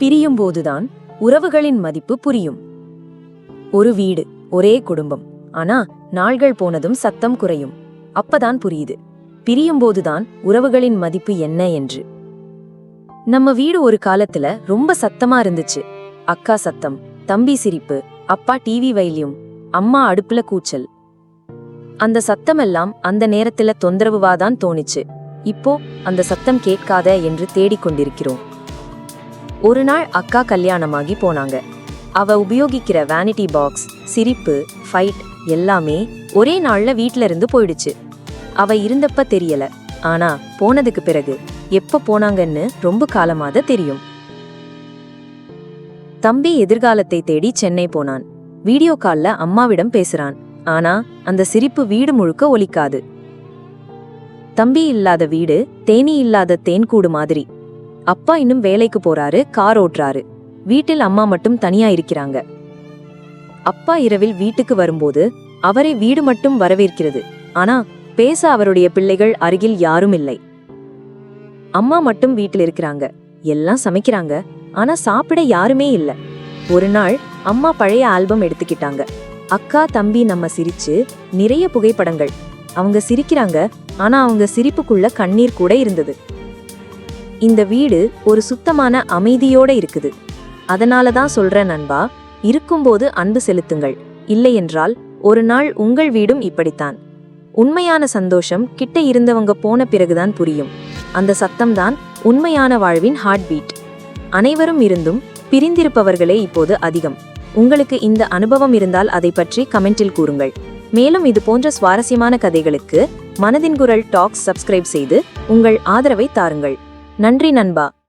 பிரியும் போதுதான் உறவுகளின் மதிப்பு புரியும். ஒரு வீடு ஒரே குடும்பம். ஆனா நாள்கள் போனதும் சத்தம் குறையும். அப்பதான் புரியுது. பிரியும் போதுதான் உறவுகளின் மதிப்பு என்ன என்று. நம்ம வீடு ஒரு காலத்துல ரொம்ப சத்தமா இருந்துச்சு. அக்கா சத்தம் தம்பி சிரிப்பு அப்பா டிவி வயலியும் அம்மா அடுப்புல கூச்சல். அந்த சத்தமெல்லாம் அந்த நேரத்துல தொந்தரவுவாதான் தோணுச்சு. இப்போ அந்த சத்தம் கேட்காத என்று தேடிக்கொண்டிருக்கிறோம். ஒரு நாள் அக்கா கல்யாணமாகி போனாங்க. அவ உபயோகிக்கிற வேனிட்டி பாக்ஸ் சிரிப்பு ஃபைட் எல்லாமே ஒரே நாள்ல வீட்ல இருந்து போயிடுச்சு. அவ இருந்தப்ப தெரியல. ஆனா போனதுக்கு பிறகு எப்ப போனாங்கன்னு ரொம்ப காலமாக தெரியும். தம்பி எதிர்காலத்தை தேடி சென்னை போனான். வீடியோ கால்ல அம்மாவிடம் பேசுறான். ஆனா அந்த சிரிப்பு வீடு முழுக்க ஒலிக்காது. தம்பி இல்லாத வீடு தேனி இல்லாத தேன்கூடு மாதிரி. அப்பா இன்னும் வேலைக்கு போறாரு கார் ஓட்டுறாரு. வீட்டில் அம்மா மட்டும் தனியா இருக்கிறாங்க. அப்பா இரவில் வீட்டுக்கு வரும்போது அவரை வீடு மட்டும் வரவேற்கிறது. ஆனா பேச அவருடைய பிள்ளைகள் அருகில் யாரும் இல்லை. அம்மா மட்டும் வீட்டில் இருக்கிறாங்க. எல்லாம் சமைக்கிறாங்க. ஆனா சாப்பிட யாருமே இல்ல. ஒரு நாள் அம்மா பழைய ஆல்பம் எடுத்துக்கிட்டாங்க. அக்கா தம்பி நம்ம சிரிச்சு நிறைய புகைப்படங்கள். அவங்க சிரிக்கிறாங்க. ஆனா அவங்க சிரிப்புக்குள்ள கண்ணீர் கூட இருந்தது. இந்த வீடு ஒரு சுத்தமான அமைதியோட இருக்குது. அதனால தான் சொல்ற நண்பா இருக்கும்போது அன்பு செலுத்துங்கள். இல்லையென்றால் ஒரு நாள் உங்கள் வீடும் இப்படித்தான். உண்மையான சந்தோஷம் கிட்ட இருந்தவங்க போன பிறகுதான் புரியும். அந்த சத்தம்தான் உண்மையான வாழ்வின் ஹார்ட் பீட் அனைவரும் இருந்தும் பிரிந்திருப்பவர்களே இப்போது அதிகம். உங்களுக்கு இந்த அனுபவம் இருந்தால் அதை பற்றி கமெண்டில் கூறுங்கள். மேலும் இது போன்ற சுவாரஸ்யமான கதைகளுக்கு மனதின் குரல் டாக்ஸ் சப்ஸ்கிரைப் செய்து உங்கள் ஆதரவை தாருங்கள். நன்றி நண்பா.